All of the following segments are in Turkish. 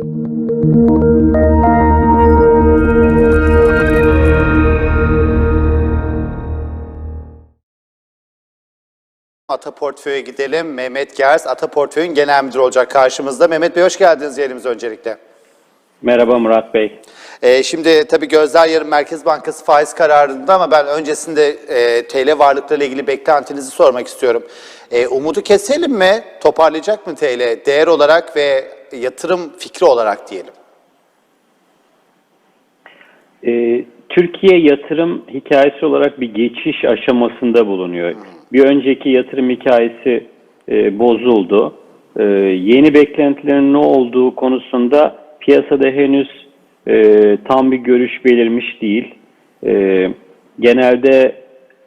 Ata Portföy'e gidelim. Mehmet Gers, Ata Portföy'ün genel müdürü olacak karşımızda. Mehmet Bey hoş geldiniz yerimize öncelikle. Merhaba Murat Bey. Ee, şimdi tabii gözler yarın Merkez Bankası faiz kararında ama ben öncesinde e, TL varlıklarıyla ilgili beklentinizi sormak istiyorum. E, umudu keselim mi? Toparlayacak mı TL? Değer olarak ve yatırım fikri olarak diyelim. Ee, Türkiye yatırım hikayesi olarak bir geçiş aşamasında bulunuyor. Bir önceki yatırım hikayesi e, bozuldu. E, yeni beklentilerin ne olduğu konusunda piyasada henüz e, tam bir görüş belirmiş değil. E, genelde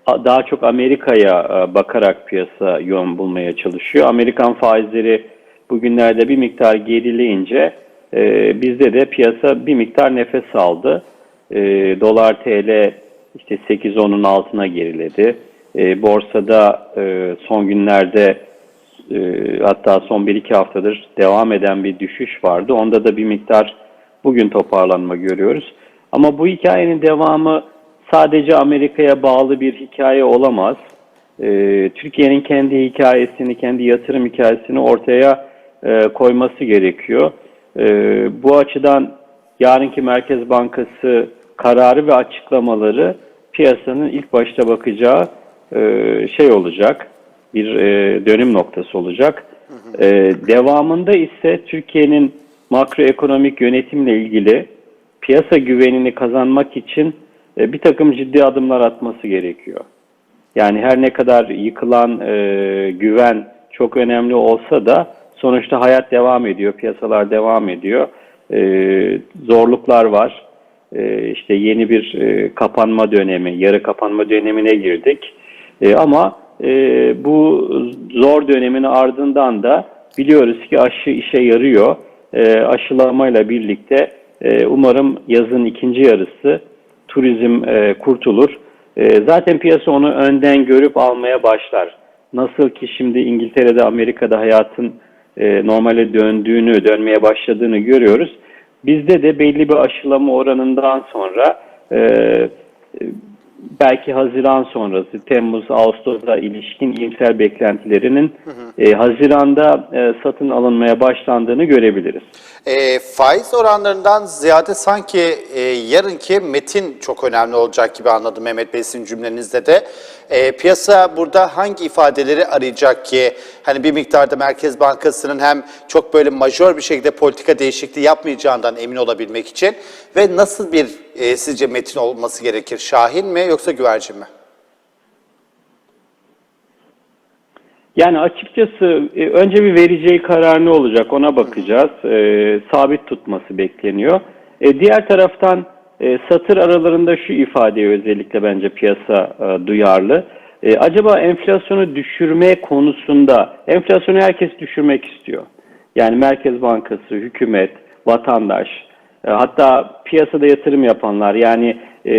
daha çok Amerika'ya e, bakarak piyasa yön bulmaya çalışıyor. Amerikan faizleri bugünlerde bir miktar gerileyince e, bizde de piyasa bir miktar nefes aldı. E, dolar TL işte 8-10'un altına geriledi. E, borsada e, son günlerde e, hatta son 1-2 haftadır devam eden bir düşüş vardı. Onda da bir miktar bugün toparlanma görüyoruz. Ama bu hikayenin devamı sadece Amerika'ya bağlı bir hikaye olamaz. E, Türkiye'nin kendi hikayesini, kendi yatırım hikayesini ortaya e, koyması gerekiyor. E, bu açıdan yarınki Merkez Bankası kararı ve açıklamaları piyasanın ilk başta bakacağı e, şey olacak, bir e, dönüm noktası olacak. E, devamında ise Türkiye'nin makroekonomik yönetimle ilgili piyasa güvenini kazanmak için e, bir takım ciddi adımlar atması gerekiyor. Yani her ne kadar yıkılan e, güven çok önemli olsa da sonuçta hayat devam ediyor, piyasalar devam ediyor. E, zorluklar var. E, işte yeni bir e, kapanma dönemi, yarı kapanma dönemine girdik. E, ama e, bu zor dönemin ardından da biliyoruz ki aşı işe yarıyor. E, aşılamayla birlikte e, umarım yazın ikinci yarısı turizm e, kurtulur. E, zaten piyasa onu önden görüp almaya başlar. Nasıl ki şimdi İngiltere'de, Amerika'da hayatın e, normale döndüğünü, dönmeye başladığını görüyoruz. Bizde de belli bir aşılama oranından sonra e, e, belki Haziran sonrası, Temmuz, Ağustos'a ilişkin iyimser beklentilerinin e, Haziran'da e, satın alınmaya başlandığını görebiliriz. E, faiz oranlarından ziyade sanki e, yarınki metin çok önemli olacak gibi anladım Mehmet Bey sizin cümlenizde de. E, piyasa burada hangi ifadeleri arayacak ki hani bir miktarda Merkez Bankası'nın hem çok böyle majör bir şekilde politika değişikliği yapmayacağından emin olabilmek için ve nasıl bir e, sizce metin olması gerekir? Şahin mi yoksa güvercin mi? Yani açıkçası e, önce bir vereceği karar ne olacak ona bakacağız. E, sabit tutması bekleniyor. E, diğer taraftan e, satır aralarında şu ifadeye özellikle bence piyasa e, duyarlı. E, acaba enflasyonu düşürme konusunda enflasyonu herkes düşürmek istiyor. Yani Merkez Bankası, hükümet, vatandaş, e, hatta piyasada yatırım yapanlar yani e,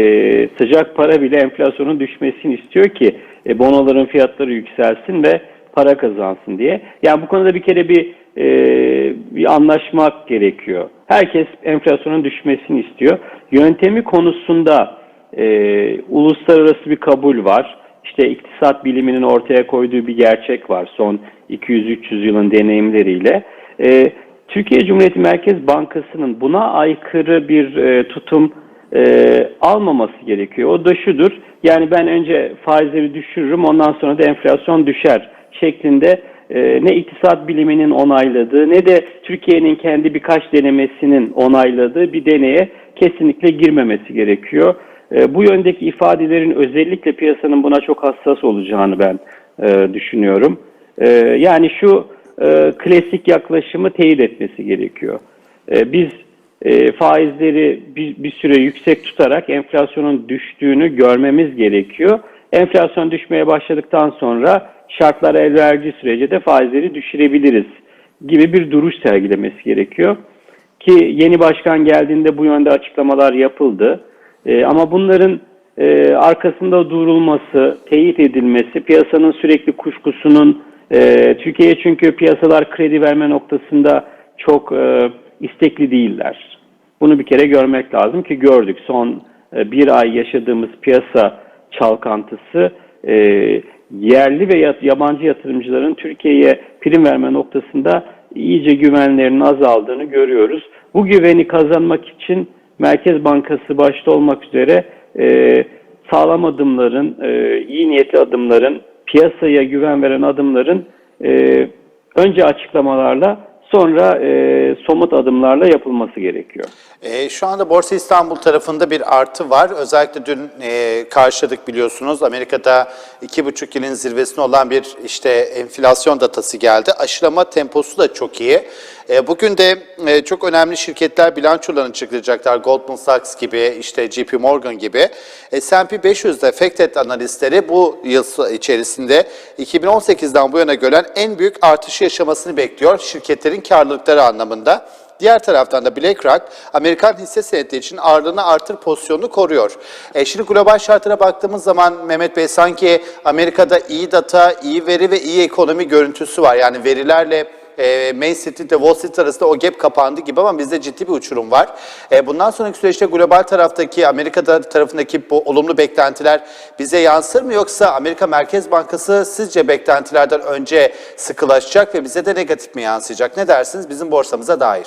sıcak para bile enflasyonun düşmesini istiyor ki e, bonoların fiyatları yükselsin ve para kazansın diye. Yani bu konuda bir kere bir e, bir anlaşmak gerekiyor. Herkes enflasyonun düşmesini istiyor. Yöntemi konusunda e, uluslararası bir kabul var. İşte iktisat biliminin ortaya koyduğu bir gerçek var son 200-300 yılın deneyimleriyle. E, Türkiye Cumhuriyeti Merkez Bankası'nın buna aykırı bir e, tutum e, almaması gerekiyor. O da şudur, yani ben önce faizleri düşürürüm ondan sonra da enflasyon düşer şeklinde e, ne iktisat biliminin onayladığı ne de Türkiye'nin kendi birkaç denemesinin onayladığı bir deneye kesinlikle girmemesi gerekiyor. E, bu yöndeki ifadelerin özellikle piyasanın buna çok hassas olacağını ben e, düşünüyorum. Yani şu klasik yaklaşımı teyit etmesi gerekiyor. Biz faizleri bir, bir süre yüksek tutarak enflasyonun düştüğünü görmemiz gerekiyor. Enflasyon düşmeye başladıktan sonra şartlar el verdiği sürece de faizleri düşürebiliriz gibi bir duruş sergilemesi gerekiyor. Ki yeni başkan geldiğinde bu yönde açıklamalar yapıldı. E, ama bunların e, arkasında durulması, teyit edilmesi, piyasanın sürekli kuşkusunun, e, Türkiye'ye çünkü piyasalar kredi verme noktasında çok e, istekli değiller. Bunu bir kere görmek lazım ki gördük. Son e, bir ay yaşadığımız piyasa çalkantısı e, yerli ve yabancı yatırımcıların Türkiye'ye prim verme noktasında iyice güvenlerinin azaldığını görüyoruz. Bu güveni kazanmak için Merkez Bankası başta olmak üzere e, sağlam adımların, e, iyi niyetli adımların, piyasaya güven veren adımların e, önce açıklamalarla sonra e, somut adımlarla yapılması gerekiyor. E, şu anda Borsa İstanbul tarafında bir artı var. Özellikle dün e, karşıladık biliyorsunuz. Amerika'da 2,5 yılın zirvesine olan bir işte enflasyon datası geldi. Aşılama temposu da çok iyi. E, bugün de e, çok önemli şirketler bilançolarını açıklayacaklar. Goldman Sachs gibi, işte JP Morgan gibi. S&P 500'de Factet analistleri bu yıl içerisinde 2018'den bu yana gören en büyük artışı yaşamasını bekliyor şirketlerin karlılıkları anlamında. Diğer taraftan da BlackRock, Amerikan hisse senedi için ağırlığını artır pozisyonunu koruyor. E şimdi global şartlara baktığımız zaman Mehmet Bey sanki Amerika'da iyi data, iyi veri ve iyi ekonomi görüntüsü var. Yani verilerle e, Main Street ile Wall Street arasında o gap kapandı gibi ama bizde ciddi bir uçurum var. E, bundan sonraki süreçte global taraftaki, Amerika'da tarafındaki bu olumlu beklentiler bize yansır mı yoksa Amerika Merkez Bankası sizce beklentilerden önce sıkılaşacak ve bize de negatif mi yansıyacak? Ne dersiniz bizim borsamıza dair?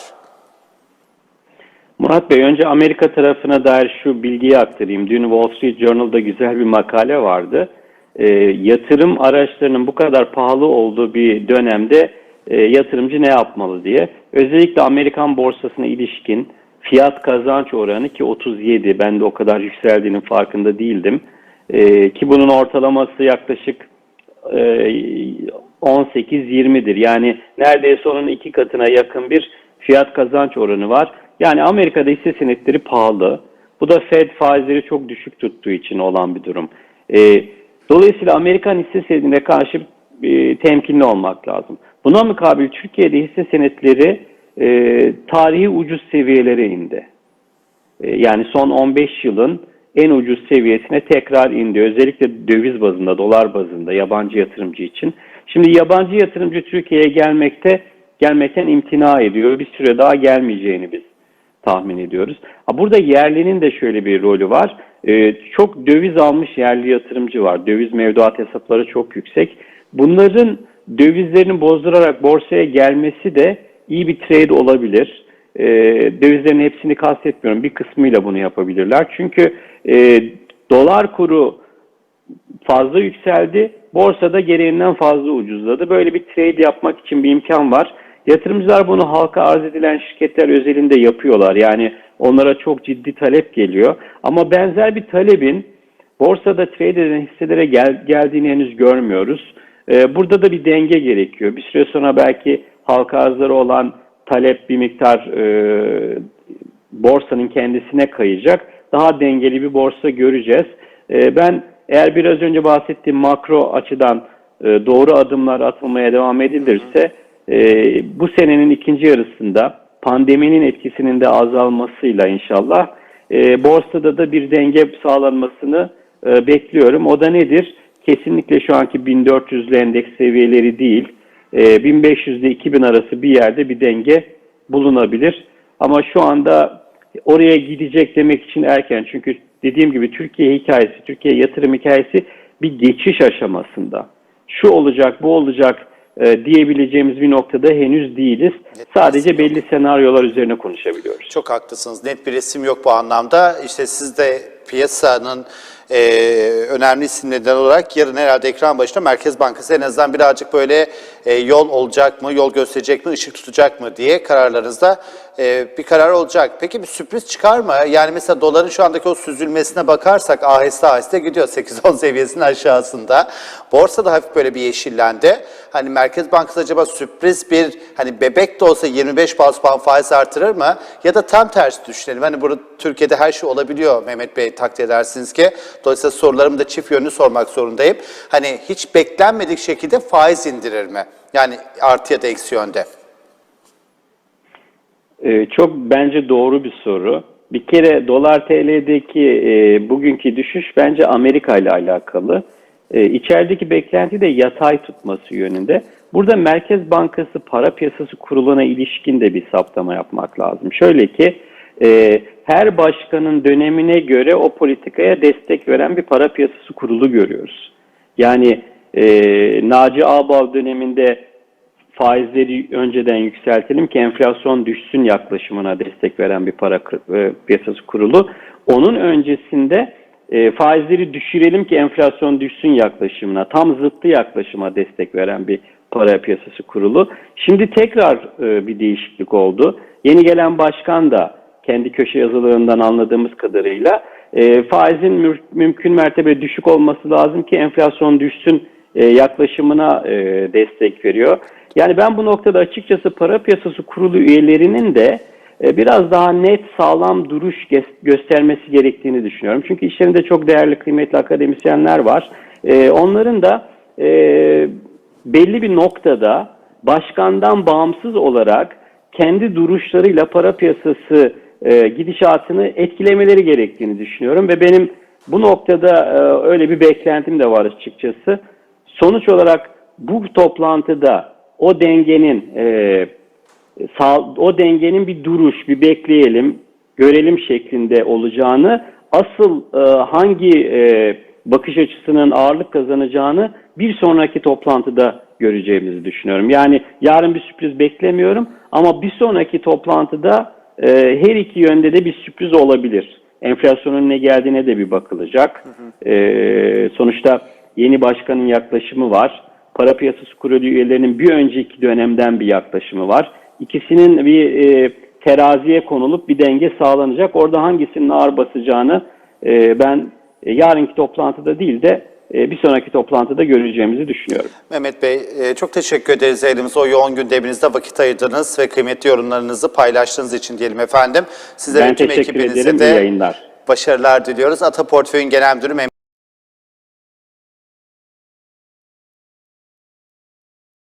Murat Bey önce Amerika tarafına dair şu bilgiyi aktarayım. Dün Wall Street Journal'da güzel bir makale vardı. E, yatırım araçlarının bu kadar pahalı olduğu bir dönemde e, yatırımcı ne yapmalı diye. Özellikle Amerikan borsasına ilişkin fiyat kazanç oranı ki 37 ben de o kadar yükseldiğinin farkında değildim. E, ki bunun ortalaması yaklaşık e, 18-20'dir. Yani neredeyse onun iki katına yakın bir fiyat kazanç oranı var. Yani Amerika'da hisse senetleri pahalı. Bu da Fed faizleri çok düşük tuttuğu için olan bir durum. E, dolayısıyla Amerikan hisse senedine karşı e, temkinli olmak lazım. Buna mukabil Türkiye'de hisse senetleri e, tarihi ucuz seviyelere indi. E, yani son 15 yılın en ucuz seviyesine tekrar indi. Özellikle döviz bazında, dolar bazında yabancı yatırımcı için. Şimdi yabancı yatırımcı Türkiye'ye gelmekte gelmekten imtina ediyor. Bir süre daha gelmeyeceğini biz tahmin ediyoruz. Burada yerlinin de şöyle bir rolü var. Ee, çok döviz almış yerli yatırımcı var. Döviz mevduat hesapları çok yüksek. Bunların dövizlerini bozdurarak borsaya gelmesi de iyi bir trade olabilir. Ee, dövizlerin hepsini kastetmiyorum. Bir kısmıyla bunu yapabilirler. Çünkü e, dolar kuru fazla yükseldi. Borsada gereğinden fazla ucuzladı. Böyle bir trade yapmak için bir imkan var. Yatırımcılar bunu halka arz edilen şirketler özelinde yapıyorlar. Yani onlara çok ciddi talep geliyor. Ama benzer bir talebin borsada trade edilen hisselere gel, geldiğini henüz görmüyoruz. Ee, burada da bir denge gerekiyor. Bir süre sonra belki halka arzları olan talep bir miktar e, borsanın kendisine kayacak. Daha dengeli bir borsa göreceğiz. E, ben eğer biraz önce bahsettiğim makro açıdan e, doğru adımlar atılmaya devam edilirse e, bu senenin ikinci yarısında pandeminin etkisinin de azalmasıyla inşallah e, borsada da bir denge sağlanmasını e, bekliyorum. O da nedir? Kesinlikle şu anki 1400'lü endeks seviyeleri değil, e, 1500 ile 2000 arası bir yerde bir denge bulunabilir. Ama şu anda oraya gidecek demek için erken. Çünkü dediğim gibi Türkiye hikayesi, Türkiye yatırım hikayesi bir geçiş aşamasında. Şu olacak, bu olacak e, diyebileceğimiz bir noktada henüz değiliz. Sadece belli senaryolar üzerine konuşabiliyoruz. Çok haklısınız. Net bir resim yok bu anlamda. İşte siz de piyasanın e, önemli isimlerinden olarak yarın herhalde ekran başında Merkez Bankası en azından birazcık böyle e, yol olacak mı, yol gösterecek mi, ışık tutacak mı diye kararlarınızda e, bir karar olacak. Peki bir sürpriz çıkar mı? Yani mesela doların şu andaki o süzülmesine bakarsak aheste aheste gidiyor 8-10 seviyesinin aşağısında. Borsa da hafif böyle bir yeşillendi. Hani Merkez Bankası acaba sürpriz bir hani bebek de olsa 25 bas puan faiz artırır mı? Ya da tam tersi düşünelim. Hani burada Türkiye'de her şey olabiliyor Mehmet Bey takdir edersiniz ki. Dolayısıyla sorularımı da çift yönlü sormak zorundayım. Hani hiç beklenmedik şekilde faiz indirir mi? Yani artı ya da eksi yönde. Ee, çok bence doğru bir soru. Bir kere dolar TL'deki e, bugünkü düşüş bence Amerika ile alakalı. E, içerideki beklenti de yatay tutması yönünde. Bu Burada Merkez Bankası Para Piyasası Kurulu'na ilişkin de bir saptama yapmak lazım. Şöyle ki e, her başkanın dönemine göre o politikaya destek veren bir para piyasası kurulu görüyoruz. Yani e, Naci Ağbal döneminde faizleri önceden yükseltelim ki enflasyon düşsün yaklaşımına destek veren bir para e, piyasası kurulu. Onun öncesinde e, faizleri düşürelim ki enflasyon düşsün yaklaşımına, tam zıttı yaklaşıma destek veren bir para piyasası kurulu. Şimdi tekrar e, bir değişiklik oldu. Yeni gelen başkan da kendi köşe yazılarından anladığımız kadarıyla e, faizin mümkün mertebe düşük olması lazım ki enflasyon düşsün yaklaşımına e, destek veriyor. Yani ben bu noktada açıkçası para piyasası kurulu üyelerinin de e, biraz daha net sağlam duruş göstermesi gerektiğini düşünüyorum. Çünkü işlerinde çok değerli kıymetli akademisyenler var. E, onların da e, belli bir noktada başkandan bağımsız olarak kendi duruşlarıyla para piyasası e, gidişatını etkilemeleri gerektiğini düşünüyorum ve benim bu noktada e, öyle bir beklentim de var açıkçası. Sonuç olarak bu toplantıda o dengenin e, sağ, o dengenin bir duruş, bir bekleyelim, görelim şeklinde olacağını, asıl e, hangi e, bakış açısının ağırlık kazanacağını bir sonraki toplantıda göreceğimizi düşünüyorum. Yani yarın bir sürpriz beklemiyorum ama bir sonraki toplantıda e, her iki yönde de bir sürpriz olabilir. Enflasyonun ne geldiğine de bir bakılacak. E, sonuçta yeni başkanın yaklaşımı var. Para piyasası kurulu üyelerinin bir önceki dönemden bir yaklaşımı var. İkisinin bir e, teraziye konulup bir denge sağlanacak. Orada hangisinin ağır basacağını e, ben e, yarınki toplantıda değil de e, bir sonraki toplantıda göreceğimizi düşünüyorum. Mehmet Bey e, çok teşekkür ederiz elimize o yoğun gündeminizde vakit ayırdınız ve kıymetli yorumlarınızı paylaştığınız için diyelim efendim. Sizlere Ben tüm ekibinize ederim. De yayınlar. başarılar diliyoruz. Ata Portföy'ün genel müdürü Mehmet